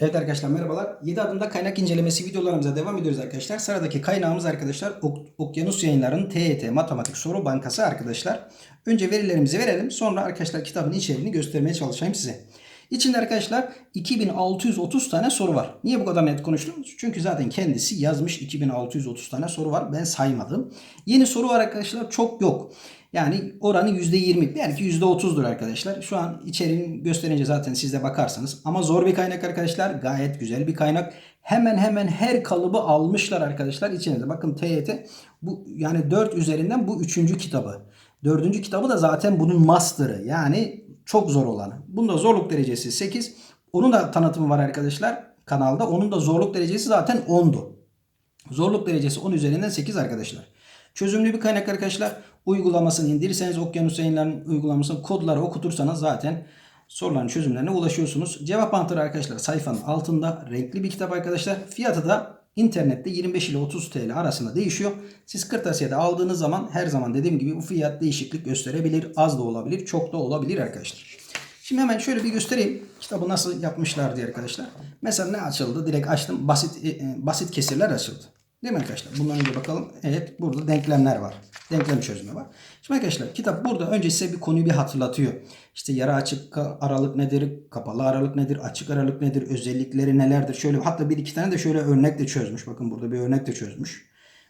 Evet arkadaşlar merhabalar. 7 adımda kaynak incelemesi videolarımıza devam ediyoruz arkadaşlar. Sıradaki kaynağımız arkadaşlar Ok- Okyanus Yayınları'nın TYT Matematik Soru Bankası arkadaşlar. Önce verilerimizi verelim. Sonra arkadaşlar kitabın içeriğini göstermeye çalışayım size. İçinde arkadaşlar 2630 tane soru var. Niye bu kadar net konuştum? Çünkü zaten kendisi yazmış 2630 tane soru var. Ben saymadım. Yeni soru var arkadaşlar çok yok. Yani oranı %20 belki %30'dur arkadaşlar. Şu an içeriğini gösterince zaten siz de bakarsanız. Ama zor bir kaynak arkadaşlar. Gayet güzel bir kaynak. Hemen hemen her kalıbı almışlar arkadaşlar içinizde. Bakın TYT bu yani 4 üzerinden bu 3. kitabı. 4. kitabı da zaten bunun master'ı. Yani çok zor olanı. Bunda zorluk derecesi 8. Onun da tanıtımı var arkadaşlar kanalda. Onun da zorluk derecesi zaten 10'du. Zorluk derecesi 10 üzerinden 8 arkadaşlar. Çözümlü bir kaynak arkadaşlar. Uygulamasını indirirseniz Okyanus Yayınları'nın uygulamasını kodları okutursanız zaten soruların çözümlerine ulaşıyorsunuz. Cevap anahtarı arkadaşlar sayfanın altında renkli bir kitap arkadaşlar. Fiyatı da internette 25 ile 30 TL arasında değişiyor. Siz kırtasiyede aldığınız zaman her zaman dediğim gibi bu fiyat değişiklik gösterebilir. Az da olabilir, çok da olabilir arkadaşlar. Şimdi hemen şöyle bir göstereyim. Kitabı nasıl yapmışlar diye arkadaşlar. Mesela ne açıldı? Direkt açtım. Basit e, e, basit kesirler açıldı. Değil mi arkadaşlar? Bundan önce bakalım. Evet burada denklemler var. Denklem çözümü var. Şimdi arkadaşlar kitap burada önce size bir konuyu bir hatırlatıyor. İşte yarı açık aralık nedir? Kapalı aralık nedir? Açık aralık nedir? Özellikleri nelerdir? Şöyle hatta bir iki tane de şöyle örnek de çözmüş. Bakın burada bir örnek de çözmüş.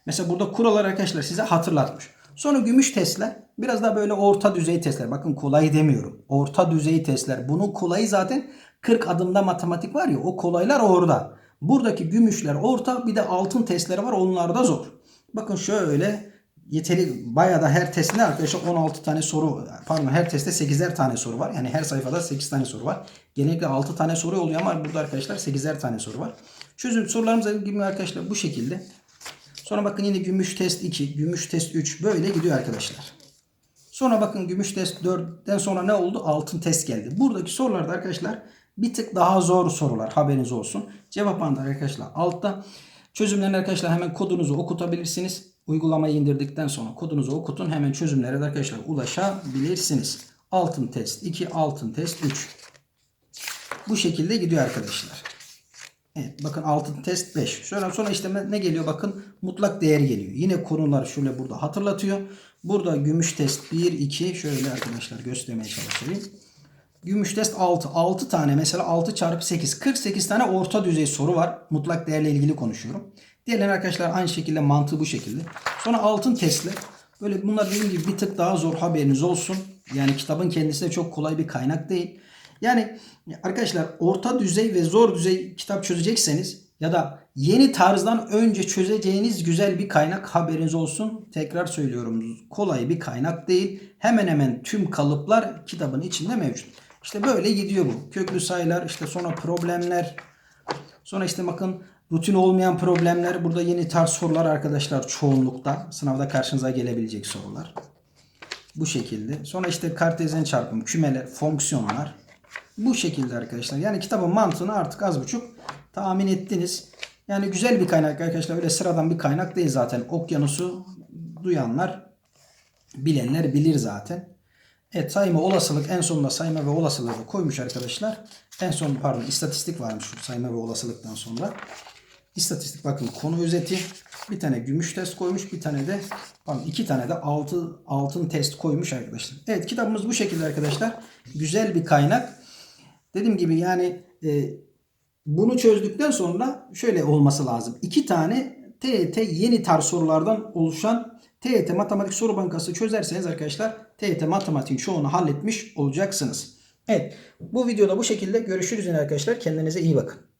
Mesela burada kurallar arkadaşlar size hatırlatmış. Sonra gümüş testler biraz daha böyle orta düzey testler. Bakın kolay demiyorum. Orta düzey testler. Bunun kolayı zaten 40 adımda matematik var ya o kolaylar orada. Buradaki gümüşler orta bir de altın testleri var onlar da zor. Bakın şöyle yeteri bayağı da her testinde arkadaşlar 16 tane soru pardon her testte 8'er tane soru var. Yani her sayfada 8 tane soru var. Genellikle 6 tane soru oluyor ama burada arkadaşlar 8'er tane soru var. Çözüm sorularımız gibi arkadaşlar bu şekilde. Sonra bakın yine gümüş test 2, gümüş test 3 böyle gidiyor arkadaşlar. Sonra bakın gümüş test 4'ten sonra ne oldu? Altın test geldi. Buradaki sorularda arkadaşlar bir tık daha zor sorular haberiniz olsun. Cevap anahtarı arkadaşlar altta. Çözümlerini arkadaşlar hemen kodunuzu okutabilirsiniz. Uygulamayı indirdikten sonra kodunuzu okutun. Hemen çözümlere de arkadaşlar ulaşabilirsiniz. Altın test 2, altın test 3. Bu şekilde gidiyor arkadaşlar. Evet bakın altın test 5. Sonra sonra işte ne geliyor bakın mutlak değer geliyor. Yine konular şöyle burada hatırlatıyor. Burada gümüş test 1 2 şöyle arkadaşlar göstermeye çalışayım. Gümüş test 6. 6 tane mesela 6 çarpı 8. 48 tane orta düzey soru var. Mutlak değerle ilgili konuşuyorum. Diğerleri arkadaşlar aynı şekilde mantığı bu şekilde. Sonra altın testler. Böyle bunlar dediğim gibi bir tık daha zor haberiniz olsun. Yani kitabın kendisi de çok kolay bir kaynak değil. Yani arkadaşlar orta düzey ve zor düzey kitap çözecekseniz ya da yeni tarzdan önce çözeceğiniz güzel bir kaynak haberiniz olsun. Tekrar söylüyorum kolay bir kaynak değil. Hemen hemen tüm kalıplar kitabın içinde mevcut. İşte böyle gidiyor bu. Köklü sayılar işte sonra problemler. Sonra işte bakın rutin olmayan problemler. Burada yeni tarz sorular arkadaşlar çoğunlukta. Sınavda karşınıza gelebilecek sorular. Bu şekilde. Sonra işte kartezyen çarpım, kümeler, fonksiyonlar. Bu şekilde arkadaşlar. Yani kitabın mantığını artık az buçuk tahmin ettiniz. Yani güzel bir kaynak arkadaşlar. Öyle sıradan bir kaynak değil zaten. Okyanusu duyanlar, bilenler bilir zaten. Evet sayma olasılık en sonunda sayma ve olasılığı koymuş arkadaşlar. En son pardon istatistik varmış sayma ve olasılıktan sonra. İstatistik bakın konu özeti. Bir tane gümüş test koymuş. Bir tane de pardon iki tane de altı, altın test koymuş arkadaşlar. Evet kitabımız bu şekilde arkadaşlar. Güzel bir kaynak. Dediğim gibi yani e, bunu çözdükten sonra şöyle olması lazım. İki tane TET yeni tarz sorulardan oluşan TET Matematik Soru Bankası çözerseniz arkadaşlar TET Matematiğin çoğunu halletmiş olacaksınız. Evet bu videoda bu şekilde görüşürüz yine arkadaşlar. Kendinize iyi bakın.